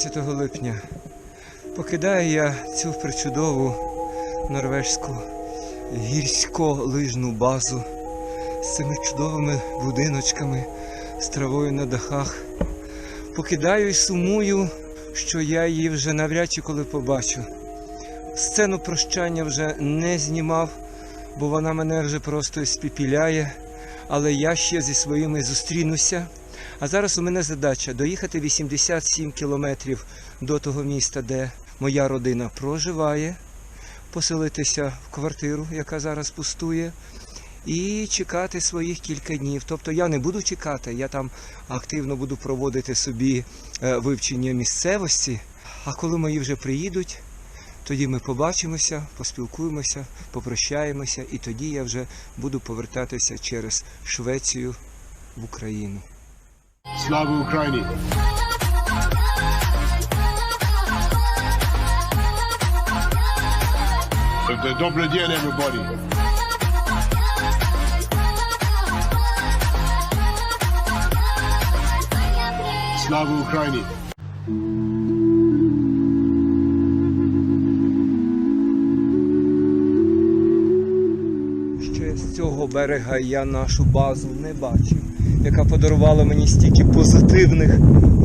Ранок 12 липня. Покидаю я цю причудову норвежську гірсько-лижну базу з цими чудовими будиночками, з травою на дахах. Покидаю і сумую, що я її вже навряд чи коли побачу. Сцену прощання вже не знімав, бо вона мене вже просто спіпіляє. Але я ще зі своїми зустрінуся. А зараз у мене задача доїхати 87 кілометрів до того міста, де моя родина проживає, поселитися в квартиру, яка зараз пустує, і чекати своїх кілька днів. Тобто я не буду чекати, я там активно буду проводити собі е, вивчення місцевості. А коли мої вже приїдуть, тоді ми побачимося, поспілкуємося, попрощаємося, і тоді я вже буду повертатися через Швецію в Україну. Слава Україні! Добрий день, everybody! Слава Україні! Ще з цього берега я нашу базу не бачив, яка подарувала мені стільки позитивних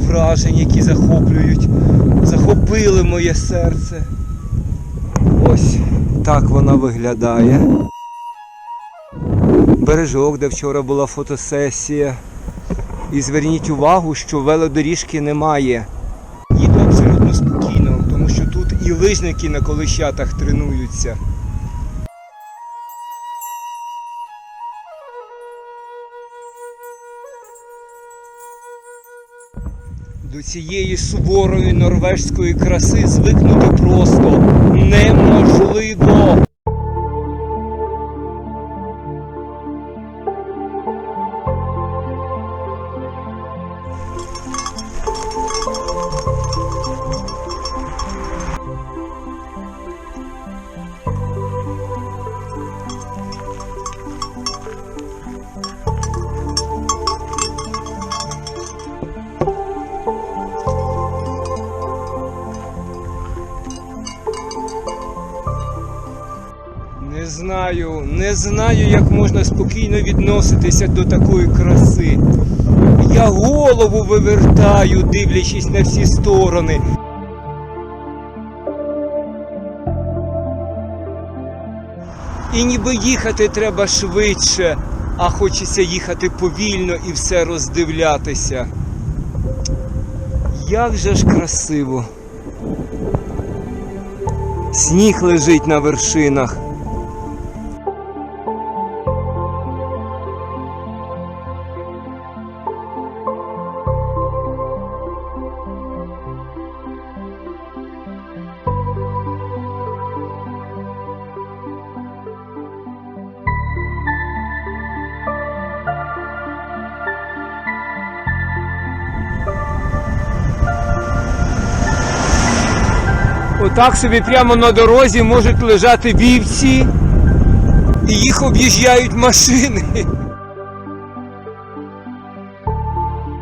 вражень, які захоплюють, захопили моє серце. Ось так вона виглядає. Бережок, де вчора була фотосесія. І зверніть увагу, що велодоріжки немає. Їду абсолютно спокійно, тому що тут і лижники на колищатах тренуються. До цієї суворої норвежської краси звикнути просто неможливо. Не знаю, як можна спокійно відноситися до такої краси. Я голову вивертаю, дивлячись на всі сторони. І ніби їхати треба швидше, а хочеться їхати повільно і все роздивлятися. Як же ж красиво. Сніг лежить на вершинах. Отак собі прямо на дорозі можуть лежати вівці, і їх об'їжджають машини.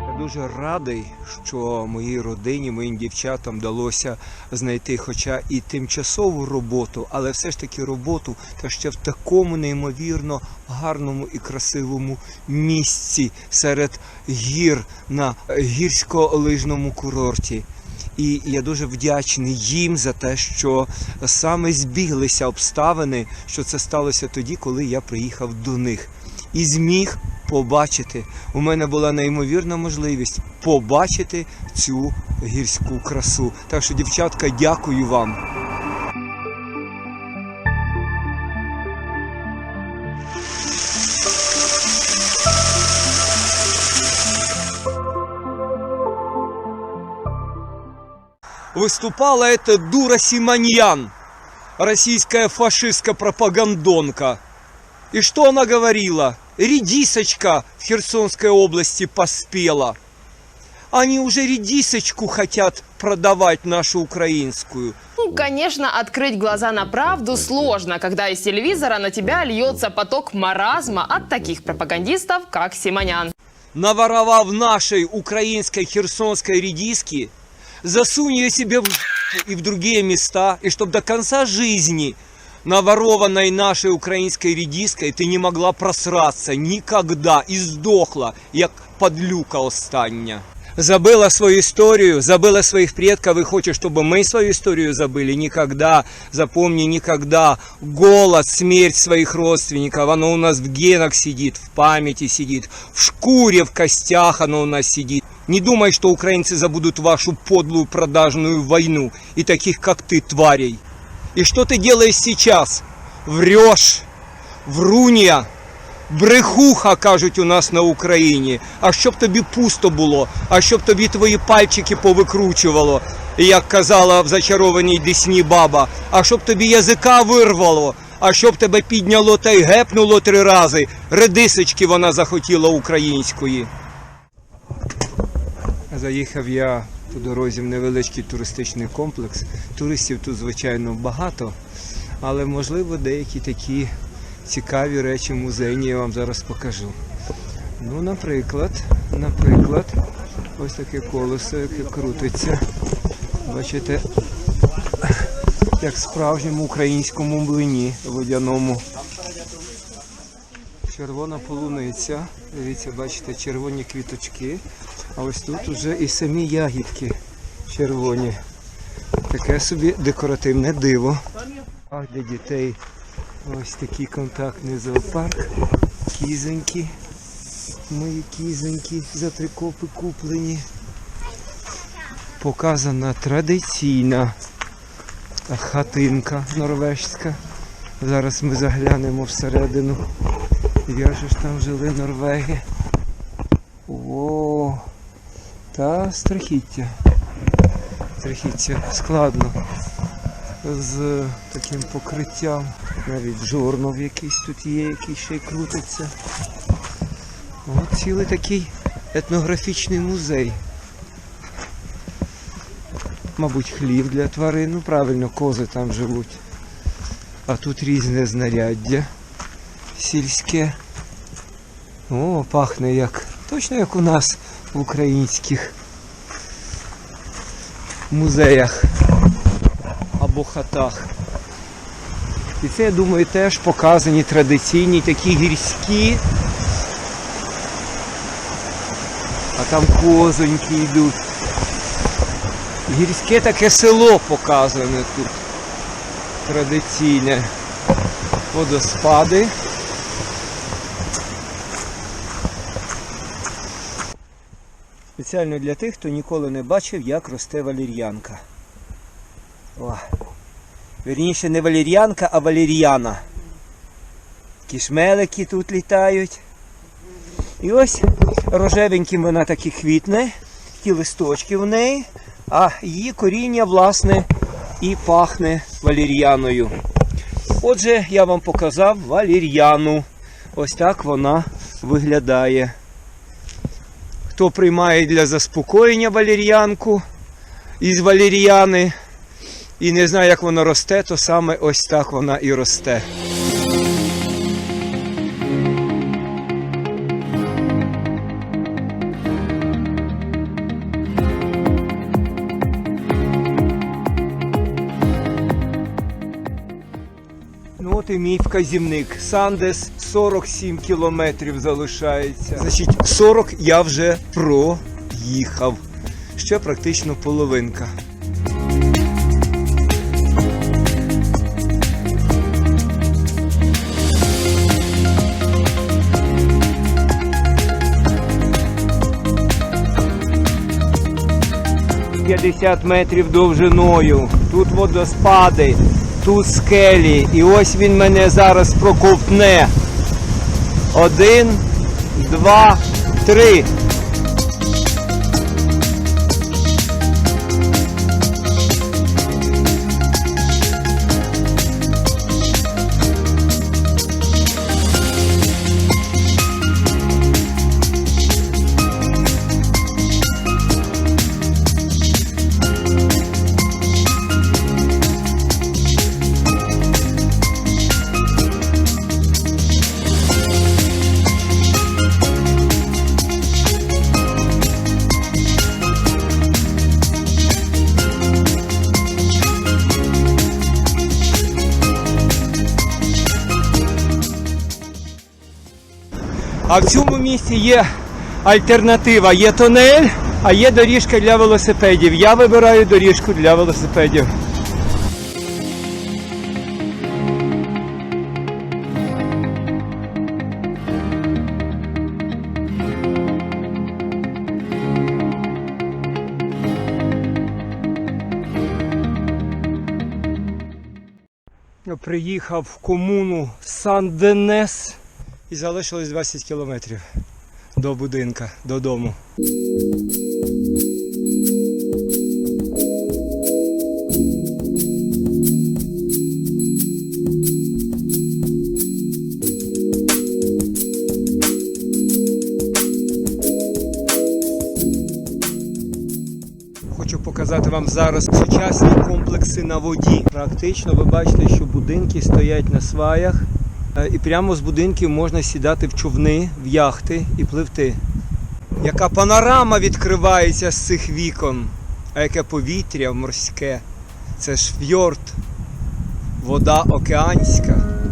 Я дуже радий, що моїй родині, моїм дівчатам вдалося знайти хоча і тимчасову роботу, але все ж таки роботу та ще в такому неймовірно гарному і красивому місці серед гір на гірсько-лижному курорті. І я дуже вдячний їм за те, що саме збіглися обставини, що це сталося тоді, коли я приїхав до них. І зміг побачити. У мене була неймовірна можливість побачити цю гірську красу. Так що, дівчатка, дякую вам. Выступала эта дура Симоньян, российская фашистская пропагандонка. И что она говорила? Редисочка в Херсонской области поспела. Они уже редисочку хотят продавать нашу украинскую. Ну, конечно, открыть глаза на правду сложно, когда из телевизора на тебя льется поток маразма от таких пропагандистов, как Симонян. Наворовав нашей украинской херсонской редиски, засунь ее себе в и в другие места, и чтобы до конца жизни наворованной нашей украинской редиской ты не могла просраться никогда и сдохла, як подлюка остання. Забыла свою историю, забыла своих предков и хочешь, чтобы мы свою историю забыли? Никогда, запомни, никогда. Голод, смерть своих родственников, оно у нас в генах сидит, в памяти сидит, в шкуре, в костях оно у нас сидит. Не думай, что украинцы забудут вашу подлую продажную войну и таких, как ты, тварей. И что ты делаешь сейчас? Врешь, врунья, брехуха, кажуть у нас на Україні. А щоб тобі пусто було, а щоб тобі твої пальчики повикручувало, як казала в зачарованій десні баба, а щоб тобі язика вирвало, а щоб тебе підняло та й гепнуло три рази. Редисочки вона захотіла української. Заїхав я по дорозі в невеличкий туристичний комплекс. Туристів тут, звичайно, багато, але можливо деякі такі цікаві речі музейні я вам зараз покажу. Ну, наприклад, наприклад, ось таке колесо, яке крутиться. Бачите, як в справжньому українському млині водяному. Червона полуниця. Дивіться, бачите, червоні квіточки. А ось тут уже і самі ягідки червоні. Таке собі декоративне диво. А для дітей ось такий контактний зоопарк. Кізоньки. Мої кізоньки за три копи куплені. Показана традиційна хатинка норвежська. Зараз ми заглянемо всередину. Же ж там жили норвеги? О, та страхіття. Страхіття складно. З таким покриттям. Навіть жорнов якийсь тут є, який ще й крутиться. О, цілий такий етнографічний музей. Мабуть, хлів для тварин. Ну правильно, кози там живуть. А тут різне знаряддя сільське. О, пахне як. Точно як у нас в українських музеях або хатах. І це, я думаю, теж показані традиційні такі гірські. А там козоньки йдуть. Гірське таке село показане тут. Традиційне. Водоспади. Спеціально для тих, хто ніколи не бачив, як росте валір'янка. О. Вірніше не валір'янка, а валір'яна. Кішмелики тут літають. І ось рожевеньким вона таки квітне, ті листочки в неї, а її коріння, власне, і пахне валір'яною. Отже, я вам показав валір'яну. Ось так вона виглядає. Хто приймає для заспокоєння валір'янку із валір'яни і не знає, як воно росте, то саме ось так вона і росте. От і мій вказівник. Сандес 47 кілометрів залишається. Значить, 40 я вже проїхав. Ще практично половинка. П'ятдесят метрів довжиною. Тут водоспади, тут скелі. І ось він мене зараз проковтне. Один, два, три. А в цьому місці є альтернатива. Є тунель, а є доріжка для велосипедів. Я вибираю доріжку для велосипедів. Приїхав в комуну Сан-Денес і залишилось 20 кілометрів до будинка, додому. Хочу показати вам зараз сучасні комплекси на воді. Практично ви бачите, що будинки стоять на сваях, і прямо з будинків можна сідати в човни, в яхти і пливти. Яка панорама відкривається з цих вікон, а яке повітря морське. Це ж фьорд, вода океанська.